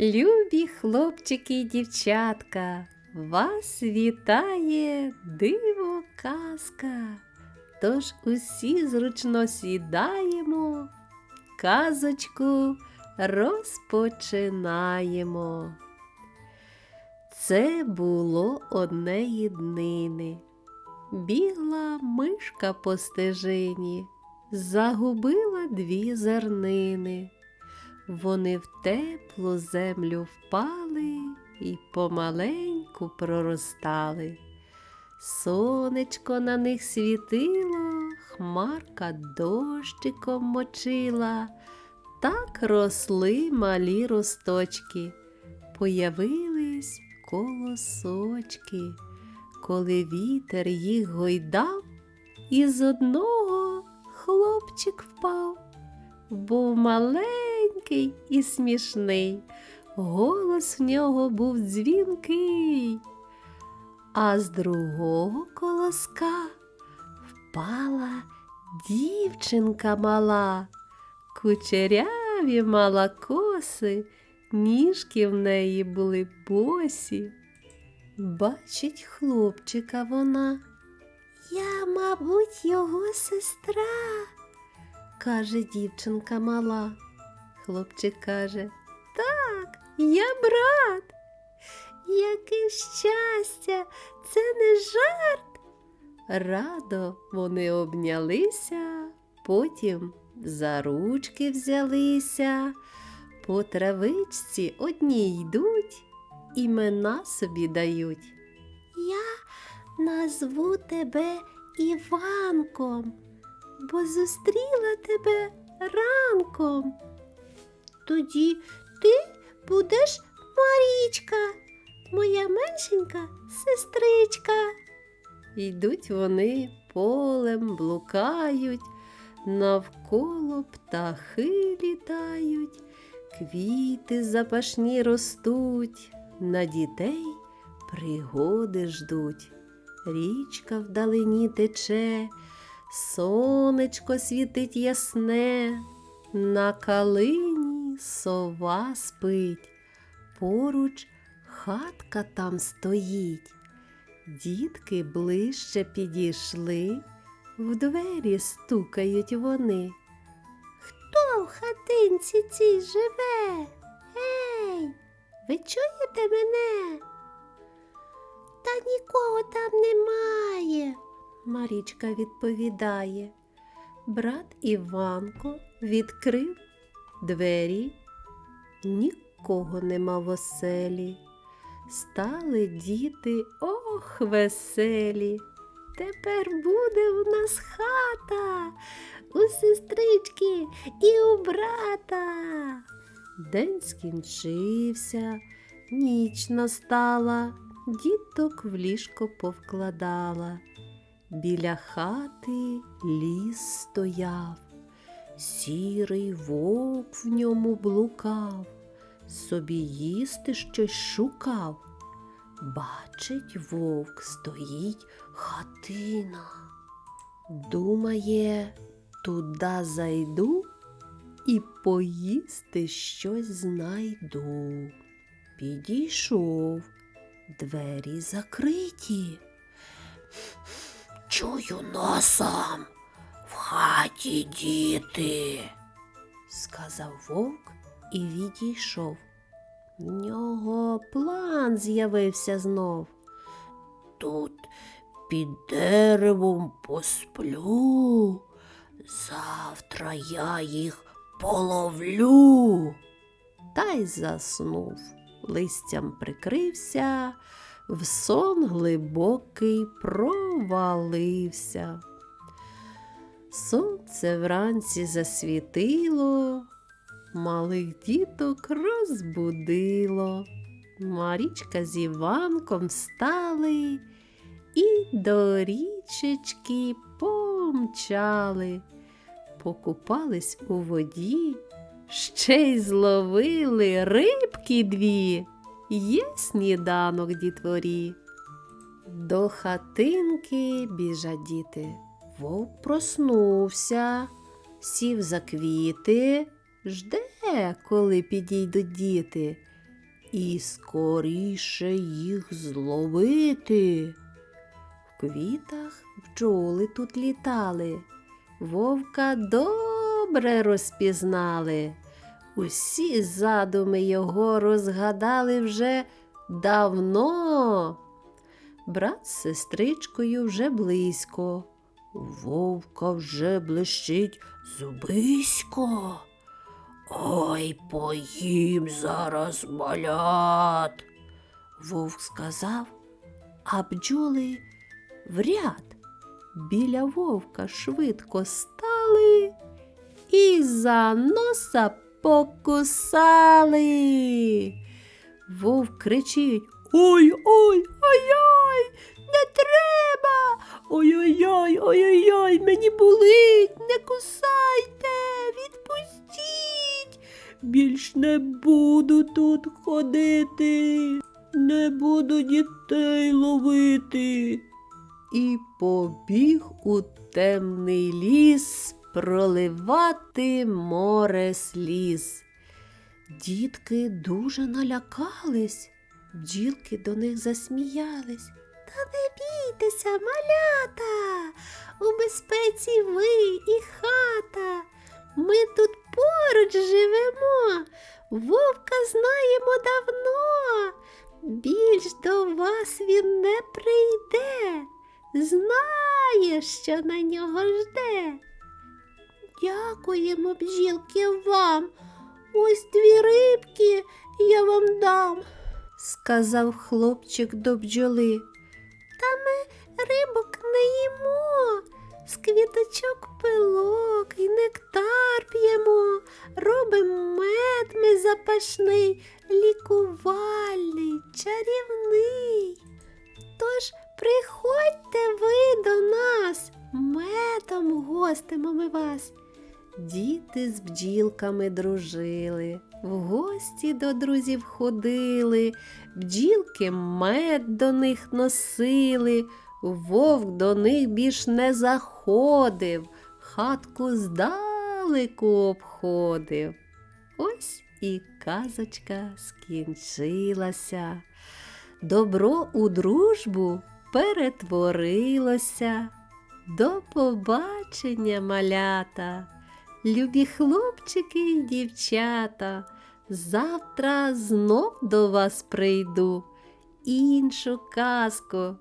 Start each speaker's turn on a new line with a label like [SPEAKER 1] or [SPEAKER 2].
[SPEAKER 1] Любі хлопчики і дівчатка, вас вітає диво казка. Тож усі зручно сідаємо, казочку розпочинаємо. Це було одне днини. Бігла мишка по стежині, загубила дві зернини. Вони в теплу землю впали і помаленьку проростали. Сонечко на них світило, хмарка дощиком мочила, так росли малі росточки, появились колосочки, коли вітер їх гойдав, із одного хлопчик впав був маленький і смішний, голос в нього був дзвінкий, а з другого колоска впала дівчинка мала, кучеряві мала коси, ніжки в неї були босі. Бачить хлопчика вона. Я, мабуть, його сестра каже дівчинка мала. Хлопчик каже Так, я брат. Яке щастя, це не жарт. Радо вони обнялися, потім за ручки взялися, по травичці одні йдуть, імена собі дають. Я назву тебе Іванком бо зустріла тебе ранком. Тоді ти будеш Марічка, моя меншенька сестричка. Йдуть вони полем, блукають, навколо птахи літають, квіти запашні ростуть, на дітей пригоди ждуть. Річка вдалині тече, Сонечко світить ясне, на калині сова спить, поруч хатка там стоїть. Дітки ближче підійшли, в двері стукають вони. Хто в хатинці цій живе? Ей, ви чуєте мене? Та нікого там немає. Марічка відповідає. Брат Іванко відкрив двері, нікого нема в оселі. Стали діти ох веселі. Тепер буде у нас хата, у сестрички і у брата. День скінчився, ніч настала, діток в ліжко повкладала. Біля хати ліс стояв, сірий вовк в ньому блукав, собі їсти щось шукав. Бачить, вовк стоїть хатина. Думає, туди зайду і поїсти щось знайду. Підійшов, двері закриті. Чую носом хаті діти, сказав вовк і відійшов. В нього план з'явився знов. Тут під деревом посплю, завтра я їх половлю. Та й заснув, листям прикрився в сон глибокий провалився. Сонце вранці засвітило, малих діток розбудило. Марічка з Іванком встали і до річечки помчали, покупались у воді, ще й зловили рибки дві є сніданок дітворі. До хатинки біжать діти. Вовк проснувся, сів за квіти, жде, коли підійдуть діти. і скоріше їх зловити. В квітах бджоли тут літали, вовка добре розпізнали. Усі задуми його розгадали вже давно. Брат з сестричкою вже близько. Вовка вже блищить зубисько. Ой, поїм зараз малят. Вовк сказав, а бджоли в ряд біля вовка швидко стали і за носа покусали. Вовк кричить Ой, ой, не треба. Ой-ой-ой, ой-ой-ой, мені болить, не кусайте, відпустіть. Більш не буду тут ходити, не буду дітей ловити. І побіг у темний ліс проливати море сліз. Дітки дуже налякались, бджілки до них засміялись. Та не бійтеся, малята, у безпеці ви і хата. Ми тут поруч живемо, вовка знаємо давно. Більш до вас він не прийде, знає, що на нього жде. Дякуємо, бджілки, вам. Ось дві рибки я вам дам, сказав хлопчик до бджоли. Та рибок не їмо, з квіточок пилок і нектар п'ємо, робимо мед ми запашний, лікувальний, чарівний. Тож приходьте ви до нас, медом гостимо ми вас. Діти з бджілками дружили, в гості до друзів ходили, бджілки мед до них носили, вовк до них більш не заходив, хатку здалеку обходив. Ось і казочка скінчилася. Добро у дружбу перетворилося. До побачення, малята, любі хлопчики й дівчата. Завтра знов до вас прийду, іншу казку